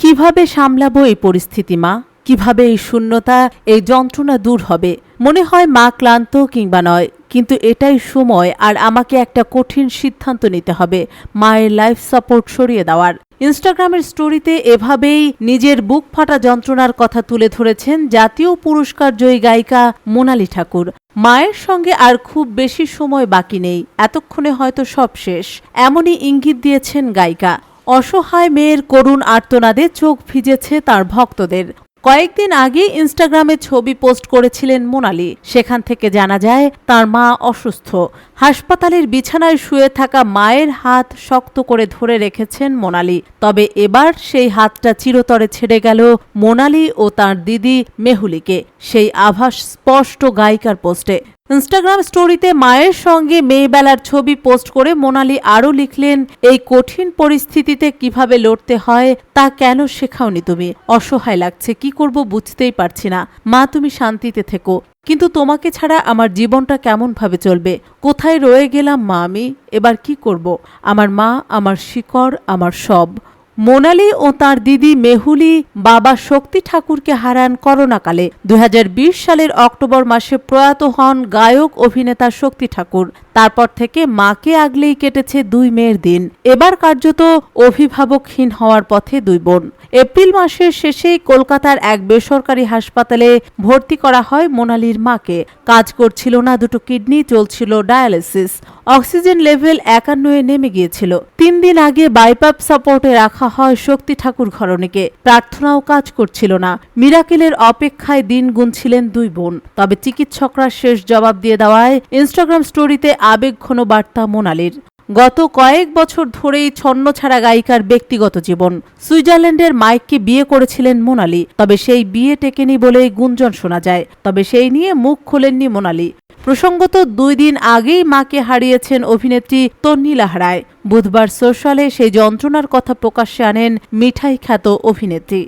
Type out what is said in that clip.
কীভাবে সামলাবো এই পরিস্থিতি, মা? কীভাবে এই শূন্যতা, এই যন্ত্রণা দূর হবে? মনে হয় মা ক্লান্ত কিংবা নয়, কিন্তু এটাই সময় আর আমাকে একটা কঠিন সিদ্ধান্ত নিতে হবে, মায়ের লাইফ সাপোর্ট সরিয়ে দেওয়ার। ইনস্টাগ্রামের স্টোরিতে এভাবেই নিজের বুক ফাটা যন্ত্রণার কথা তুলে ধরেছেন জাতীয় পুরস্কার জয়ী গায়িকা মোনালি ঠাকুর। মায়ের সঙ্গে আর খুব বেশি সময় বাকি নেই, এতক্ষণে হয়তো সব শেষ। এমনই ইঙ্গিত দিয়েছেন গায়িকা। অসহায় মেয়ের করুণ আর্তনাদে চোখ ভিজেছে তার ভক্তদের। কয়েকদিন আগে ইনস্টাগ্রামে ছবি পোস্ট করেছিলেন মোনালি। সেখান থেকে জানা যায়, তার মা অসুস্থ। হাসপাতালের বিছানায় শুয়ে থাকা মায়ের হাত শক্ত করে ধরে রেখেছেন মোনালি। তবে এবার সেই হাতটা চিরতরে ছেড়ে গেল মোনালি ও তার দিদি মেহুলিকে। সেই আভাস স্পষ্ট গায়িকার পোস্টে। ইনস্টাগ্রাম স্টোরিতে মায়ের সঙ্গে মেয়েবেলার ছবি পোস্ট করে মোনালি আরও লিখলেন, এই কঠিন পরিস্থিতিতে কীভাবে লড়তে হয় তা কেন শেখাওনি তুমি? অসহায় লাগছে, কি করব বুঝতেই পারছি না। মা, তুমি শান্তিতে থেকো। কিন্তু তোমাকে ছাড়া আমার জীবনটা কেমন ভাবে চলবে? কোথায় রয়ে গেলাম মা আমি? এবার কি করব? আমার মা, আমার শিকড়, আমার সব। মোনালি ও তার দিদি মেহুলি বাবা শক্তি ঠাকুরকে হারান করোনাকালে। দু হাজার বিশ সালের অক্টোবর মাসে প্রয়াত হন গায়ক অভিনেতা শক্তি ঠাকুর। তারপর থেকে মাকে আগলেই কেটেছে দুই মেয়ের দিন। এবার কার্যত অভিভাবকহীন হওয়ার পথে দুই বোন। এপ্রিল মাসের শেষেই কলকাতার এক বেসরকারি হাসপাতালে ভর্তি করা হয় মোনালির মাকে। কাজ করছিল না, দুটো কিডনি, চলছিল ডায়ালিসিস। অক্সিজেন লেভেল একান্নয়ে নেমে গিয়েছিল। তিন দিন আগে বাইপাপ সাপোর্টে রাখা হয় শক্তি ঠাকুর ঘরণীকে। প্রার্থনাও কাজ করছিল না। মিরাকেলের অপেক্ষায় দিন গুনছিলেন দুই বোন। তবে চিকিৎসকরা শেষ জবাব দিয়ে দেওয়ায় ইনস্টাগ্রাম স্টোরিতে আবেগঘন বার্তা মোনালির। গত কয়েক বছর ধরেই ছন্ন ছাড়া গায়িকার ব্যক্তিগত জীবন। সুইজারল্যান্ডের মাইককে বিয়ে করেছিলেন মোনালি, তবে সেই বিয়ে টেকেনি বলেই গুঞ্জন শোনা যায়। তবে সেই নিয়ে মুখ খোলেননি মোনালি। প্রসঙ্গত, দুই দিন আগেই মাকে হারিয়েছেন অভিনেত্রী তন্নি লাহরায়। বুধবার সোশ্যালে সেই যন্ত্রণার কথা প্রকাশ্যে আনেন মিঠাই খ্যাত অভিনেত্রী।